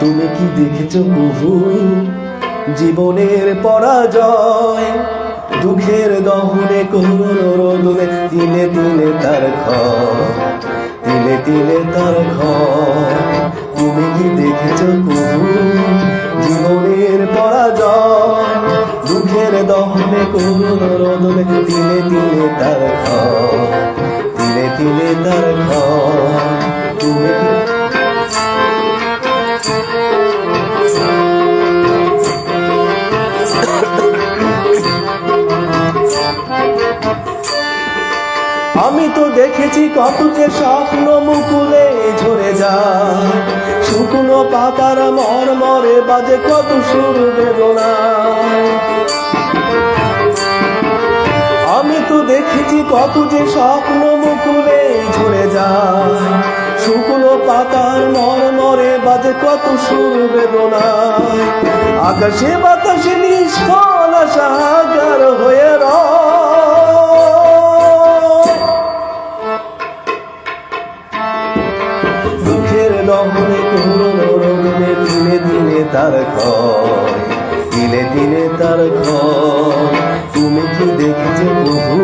তুমি কি দেখেছ প্রভু জীবনের পরাজয়, দুঃখের দহনে রোদনে তিলে তিলে তার তিলে তিলে তার তুমি কি দেখেছ প্রভু জীবনের পরাজয়, দুঃখের দহনে করুণ তিলে তিলে তার তিলে তিলে তার আমি তো দেখেছি কত যে স্বপ্ন মুকুলে ঝরে যায়। শুকনো পাতার মর মরে বাজে কত সুর বেদনায়। আমি তো দেখেছি কত যে স্বপ্ন মুকুলে ঝরে যায়। শুকনো পাতার মর মরে বাজে কত সুর বেদনায়। আকাশে বাতাসে নিষ্ফল সাহাকার দমনে করুণ রোদনে দিনে দিনে তার ক্ষয় দিলে দিনে তার ক্ষয়। তুমি কি দেখেছ প্রভু?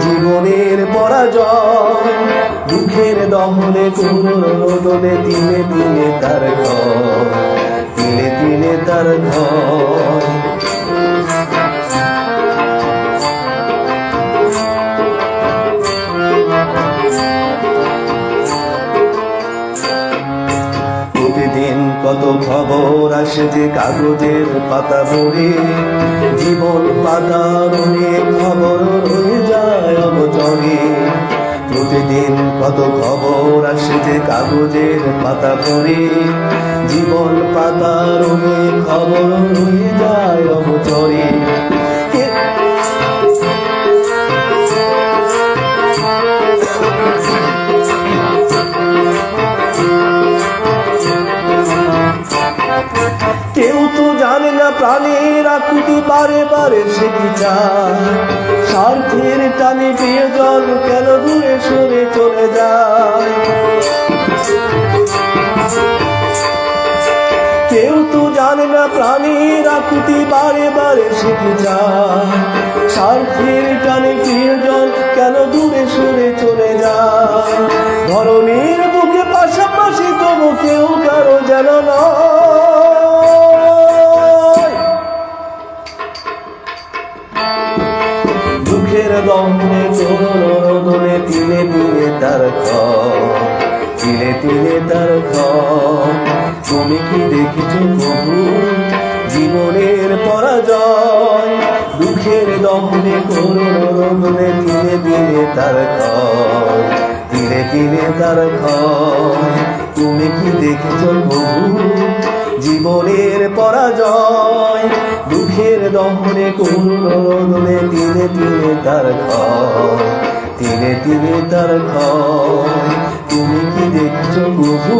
জীবনের পরাজয়, দুঃখের দহনে করুণ রোদনে দিনে দিনে তার ক্ষয় দিনে দিনে তার ক্ষয়। কত খবর আসে যে কাগজের পাতা ভরে জীবন পাতার অনেক খবর হয়ে যায় অবচরে। প্রতিদিন কত খবর আসে যে কাগজের পাতা ভরে জীবন পাতার অনেক খবর হয়ে যায় অবচরে। না প্রাণের আকুতি বারে বারে সে কি স্বার্থের টানে প্রিয়জন কেন দূরে সরে চলে যায়? কেউ তো জানে না প্রাণীর আকুতি বারে বারে সে কি স্বার্থের টানে প্রিয়জন কেন দূরে সরে চলে যায়? ধরনের বুকে পাশাপাশি তবু কেউ কারও যেন নয়। দুঃখের দমনে রোদনে তিলে তিলে তার ঘর। তিলে তার তুমি কি দেখেছ প্রভু? জীবনের পরাজয়। দুঃখের দমনে করুণ তিলে তিলে তার তিলে তিলে তার তুমি কি দেখেছ প্রভু? জীবনের পরাজয়। দহনে করুণ রোদনে তিনে তিলে তার ঘর তিনে তিনে তার ঘর। তুমি কি দেখছ প্রভু